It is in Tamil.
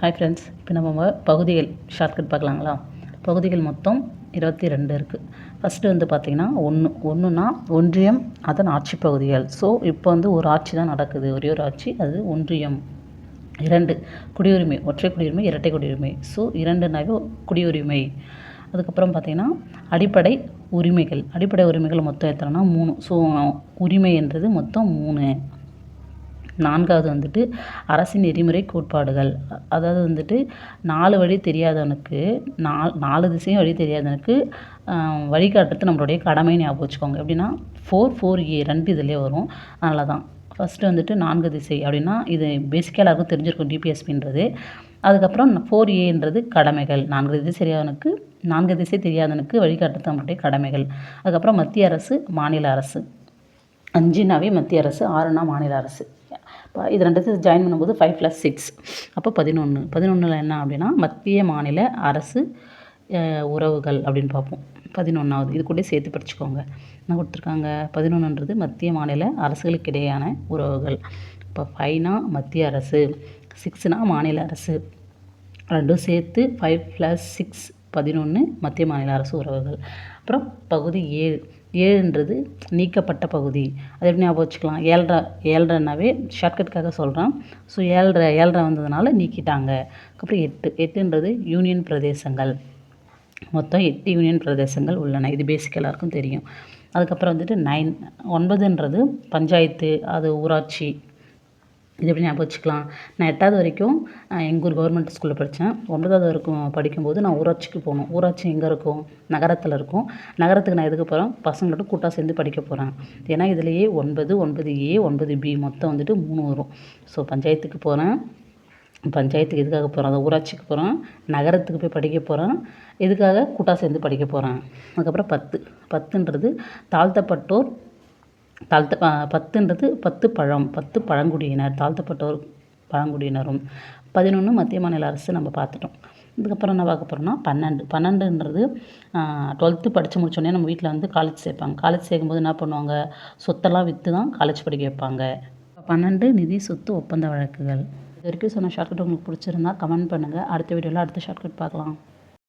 ஹாய் ஃப்ரெண்ட்ஸ் இப்போ நம்ம பகுதிகள் ஷார்ட்கட் பார்க்கலாங்களா? பகுதிகள் மொத்தம் இருபத்தி ரெண்டு இருக்குது ஃபஸ்ட்டு வந்து பார்த்திங்கன்னா ஒன்று ஒன்றுனா ஒன்றியம் அதன் ஆட்சி பகுதிகள். ஸோ இப்போ வந்து ஒரு ஆட்சி தான் நடக்குது. ஒரே ஒரு ஆட்சி அது ஒன்றியம். இரண்டு குடியுரிமை ஒற்றை குடியுரிமை இரட்டை குடியுரிமை. ஸோ இரண்டுனாவே குடியுரிமை. அதுக்கப்புறம் பார்த்திங்கன்னா அடிப்படை உரிமைகள். அடிப்படை உரிமைகள் மொத்தம் எத்தனைனா மூணு. ஸோ உரிமை என்றது மொத்தம் மூணு. நான்காவது வந்துட்டு அரசின் நெறிமுறை கோட்பாடுகள். அதாவது வந்துட்டு நாலு வழி தெரியாதவனுக்கு நாலு நாலு திசையும் வழி தெரியாதவனுக்கு வழிகாட்டுறது நம்மளுடைய கடமை ஞாபகம் வச்சுக்கோங்க. எப்படின்னா ஃபோர் ஃபோர் ஏ ரெண்டு இதிலே வரும். அதனால தான் ஃபஸ்ட்டு வந்துட்டு நான்கு திசை அப்படின்னா இது பேசிக்காக எல்லாருக்கும் தெரிஞ்சிருக்கும் டிபிஎஸ்பின்றது அதுக்கப்புறம் ஃபோர் ஏன்றது கடமைகள். நான்கு திசை தெரியாதவனுக்கு நான்கு திசை தெரியாதவனுக்கு வழிகாட்டுறது நம்மளுடைய கடமைகள். அதுக்கப்புறம் மத்திய அரசு மாநில அரசு. அஞ்சுனாவே மத்திய அரசு ஆறுனா மாநில அரசு. இது ரெண்டுத்தையும் ஜாயின் பண்ணும்போது ஃபைவ் ப்ளஸ் சிக்ஸ் அப்போ பதினொன்று பதினொன்றில் என்ன அப்படின்னா மத்திய மாநில அரசு உறவுகள் அப்படின்னு பார்ப்போம். பதினொன்றாவது இது கூட சேர்த்து படிச்சுக்கோங்க. என்ன கொடுத்துருக்காங்க? பதினொன்றுன்றது மத்திய மாநில அரசுகளுக்கு இடையான உறவுகள். இப்போ ஃபைவ்னா மத்திய அரசு சிக்ஸ்னா மாநில அரசு. ரெண்டும் சேர்த்து ஃபைவ் ப்ளஸ் சிக்ஸ் பதினொன்று மத்திய மாநில அரசு உறவுகள். அப்புறம் பகுதி ஏழு. ஏழுன்றது நீக்கப்பட்ட பகுதி. அது எப்படி ஞாபகம் வச்சுக்கலாம்? ஏழ்ரை ஏழ்ரைனாவே ஷார்ட்கட்காக சொல்கிறேன் ஸோ ஏழ்ரை ஏழ்ரை வந்ததுனால நீக்கிட்டாங்க. அதுக்கப்புறம் எட்டு எட்டுன்றது யூனியன் பிரதேசங்கள். மொத்தம் எட்டு யூனியன் பிரதேசங்கள் உள்ளன. இது பேசிக் எல்லாருக்கும் தெரியும். அதுக்கப்புறம் வந்துட்டு நைன் ஒன்பதுன்றது பஞ்சாயத்து அது ஊராட்சி. இது எப்படி ஞாபகம் வச்சுக்கலாம்? நான் எட்டாவது வரைக்கும் எங்கள் ஊர் கவர்மெண்ட் ஸ்கூலில் படித்தேன் ஒன்பதாவது வரைக்கும் படிக்கும்போது நான் ஊராட்சிக்கு போகணும் ஊராட்சி எங்கே இருக்கும்? நகரத்தில் இருக்கும். நகரத்துக்கு நான் எதுக்கு போகிறேன் பசங்களோட கூட்டாக சேர்ந்து படிக்க போகிறேன் ஏன்னா இதுலேயே ஒன்பது ஒன்பது ஏ ஒன்பது பி மொத்தம் வந்துட்டு மூணு வரும். ஸோ பஞ்சாயத்துக்கு போகிறேன் பஞ்சாயத்துக்கு எதுக்காக போகிறோம் அதை ஊராட்சிக்கு போகிறேன் நகரத்துக்கு போய் படிக்க போகிறேன் எதுக்காக? கூட்டாக சேர்ந்து படிக்க போகிறேன் அதுக்கப்புறம் பத்து. பத்துன்றது தாழ்த்தப்பட்டோர் தாழ்த்த பத்துன்றது பத்து பழம் பத்து பழங்குடியினர் தாழ்த்தப்பட்டோர் பழங்குடியினரும். பதினொன்று மத்திய மாநில அரசு நம்ம பார்த்துட்டோம். இதுக்கப்புறம் என்ன பார்க்க போகிறோம்னா பன்னெண்டு. பன்னெண்டுன்றது டுவெல்த்து படித்து முடிச்சோடனே நம்ம வீட்டில் வந்து காலேஜ் சேர்ப்பாங்க. காலேஜ் சேர்க்கும்போது என்ன பண்ணுவாங்க? சொத்தெல்லாம் விற்று தான் காலேஜ் படிக்க வைப்பாங்க. பன்னெண்டு நிதி சொத்து ஒப்பந்த வழக்குகள். இது வரைக்கும் சொன்ன ஷார்ட்கட் உங்களுக்கு பிடிச்சிருந்தா கமெண்ட் பண்ணுங்கள் அடுத்த வீடியோவில் அடுத்த ஷார்ட்கட் பார்க்கலாம்.